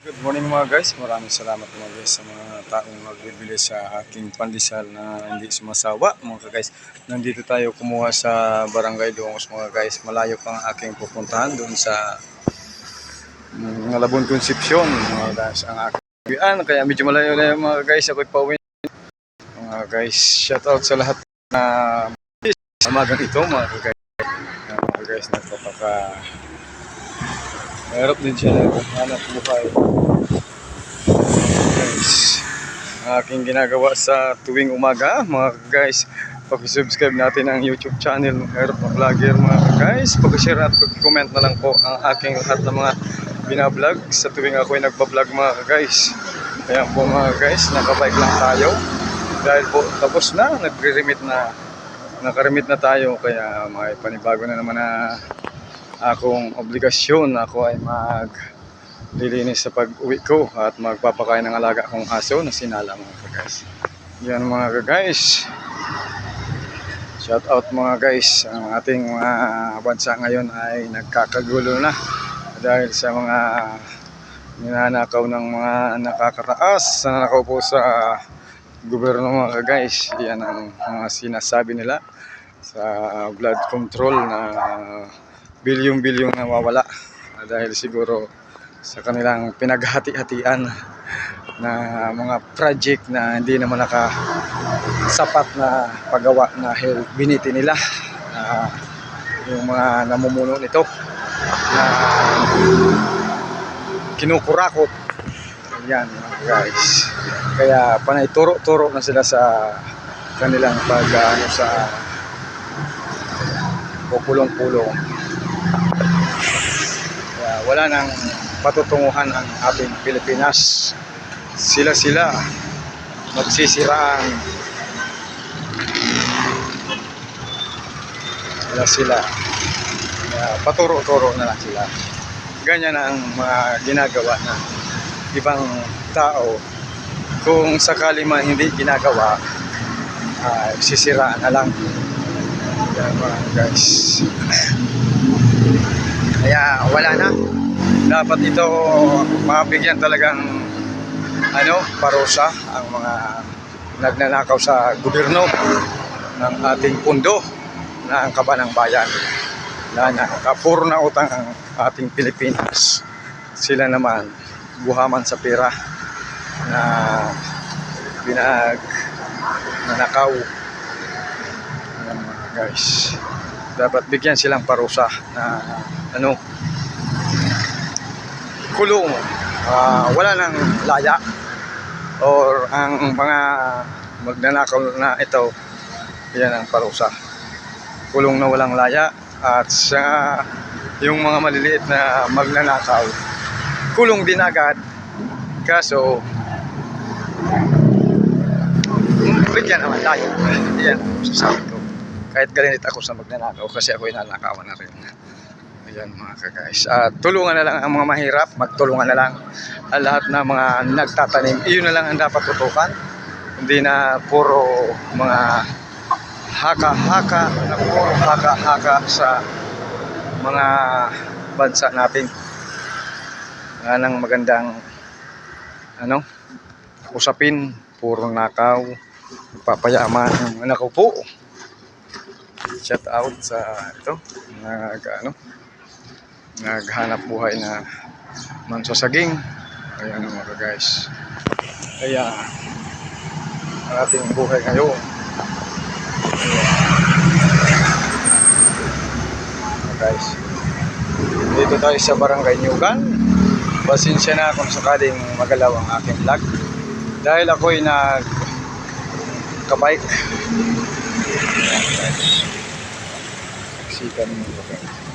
Good morning mga guys. Maraming salamat mga guys sa mga taong nagbibili sa aking pandesal na hindi sumasawa mga guys. Nandito tayo kumuha sa Barangay Dungos mga guys. Malayo pang aking pupuntahan doon sa mm, Malabon Concepcion mga guys. Ang aking uwian. Kaya medyo malayo na mga guys. Ako'y pauwi. Mga guys, shout out sa lahat na sa magang ito mga guys. Mga guys, nagpapaka Meron din siya ng hanap buhay. Guys, aking ginagawa sa tuwing umaga, mga guys, pag-subscribe natin ang YouTube channel ng Herb na Vlogger, mga guys. Pag-share at pag-comment na lang po ang aking lahat ng mga binablog sa tuwing ako ay nagbablog, mga guys. Kaya po mga guys, nakabike lang tayo. Dahil po tapos na, nagre-remit na, nakaremit na tayo. Kaya may panibago na naman na akong obligasyon ako ay mag lilinis sa pag-uwi ko at magpapakain ng alaga kong aso na sinala mga guys. Yan mga guys. Shout out mga guys. Ang ating mga bansa ngayon ay nagkakagulo na dahil sa mga ninanakaw ng mga nakakataas na nakaupo sa gobyerno mga guys. Yan ang mga sinasabi nila sa blood control na bilyong-bilyong nawawala Ah, dahil siguro sa kanilang pinaghati-hatian na mga project na hindi naman nakasapat na paggawa na biniti nila na yung mga namumuno nito na kinukurakot. Yan guys. Kaya panay turo-turo na sila sa kanilang pag ano, sa pupulong-pulong wala nang patutunguhan ang ating Pilipinas. Sila-sila magsisiraan. Sila sila. Kaya paturo-turo na lang sila. Ganyan ang mga ginagawa ng ibang tao. Kung sakali man hindi ginagawa, ah, sisiraan na lang. Yan mga guys. Kaya wala na. Dapat ito mabigyan talagang ano, parusa ang mga nagnanakaw sa gobyerno ng ating pundo na ang kaba ng bayan na nakapuro na utang ang ating Pilipinas. Sila naman buhaman sa pera na binag nanakaw Ayan, mga guys dapat bigyan silang parusa na ano kulong Ah, wala nang laya or ang mga magnanakaw na ito. Yan ang parusa. Kulong na walang laya at sa yung mga maliliit na magnanakaw kulong din agad. Kaso bigyan naman tayo. Yan sasabi ko. Kahit galit ako sa magnanakaw kasi ako inanakawan na rin ayan mga ka-guys Ah, tulungan na lang ang mga mahirap. Magtulungan na lang ang lahat ng mga nagtatanim. Iyon na lang ang dapat tutukan. Hindi na puro mga haka-haka na puro haka-haka sa mga bansa natin. Wala nang magandang ano usapin. Puro nakaw. Papayaman ang anak ko po. Shout out sa ito nag ano naghanap buhay na mansasaging ayan mga guys kaya ang ating buhay ngayon Ayan. guys dito tayo sa barangay Nyugan pasensya na kung sakaling magalaw ang aking vlog dahil ako'y nag kabike Ayan, guys. Sikan mo guys?